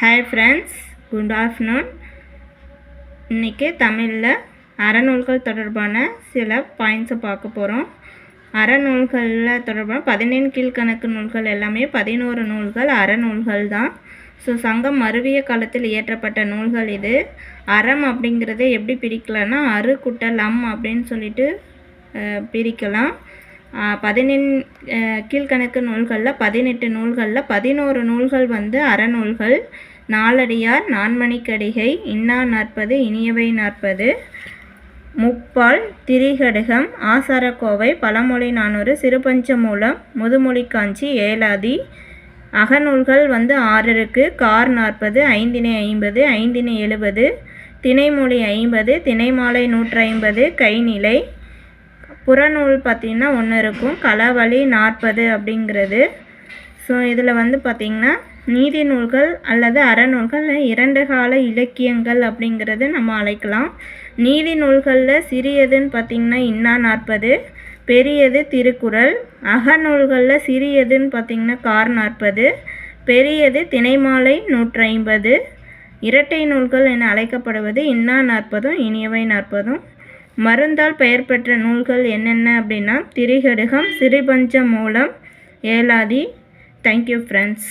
Hi friends good afternoon இன்றைக்கி தமிழில் அறநூல்கள் தொடர்பான சில பாயிண்ட்ஸை பார்க்க போகிறோம் அறநூல்களில் தொடர்பான பதினேழு கீழ்கணக்கு நூல்கள் எல்லாமே பதினோரு நூல்கள் அறநூல்கள் தான். ஸோ சங்கம் மருவிய காலத்தில் இயற்றப்பட்ட நூல்கள் இது. அறம் அப்படிங்கிறத எப்படி பிரிக்கலாம்னா அறு குட்டல் அம் அப்படின்னு சொல்லிட்டு பிரிக்கலாம். பதினெண் கீழ்கணக்கு நூல்களில் பதினெட்டு நூல்களில் பதினோரு நூல்கள் வந்து அறநூல்கள். நாலடியார் நான்மணிக்கடிகை இன்னா நாற்பது இனியவை நாற்பது. முப்பால் திரிகடுகம் ஆசாரக்கோவை பழமொழி நானூறு சிறுபஞ்சமூலம் முதுமொழி காஞ்சி ஏலாதி. அகநூல்கள் வந்து ஆறு இருக்குது கார் நாற்பது ஐந்தினை ஐம்பது ஐந்தினை எழுபது. திணைமொழி ஐம்பது திணைமாலை நூற்றி ஐம்பது கைநிலை. புறநூல் பார்த்திங்கன்னா ஒன்று இருக்கும். களவழி நாற்பது அப்படிங்கிறது. ஸோ இதில் வந்து பார்த்திங்கன்னா நீதி நூல்கள் அல்லது அறநூல்கள் இரண்டு கால இலக்கியங்கள் அப்படிங்கிறது நம்ம அழைக்கலாம். நீதி நூல்களில் சிறியதுன்னு பார்த்திங்கன்னா இன்னா நாற்பது பெரியது திருக்குறள். அகநூல்களில் சிறியதுன்னு பார்த்திங்கன்னா கார் நாற்பது பெரியது திணைமாலை நூற்றி ஐம்பது இரட்டை நூல்கள் என அழைக்கப்படுவது இன்னா நாற்பதும் இனியவை நாற்பதும். மருந்தால் பெயர் பெற்ற நூல்கள் என்னென்ன அப்படின்னா திரிகடுகம் சிறுபஞ்ச மூலம் ஏலாதி தேங்க்யூ ஃப்ரெண்ட்ஸ்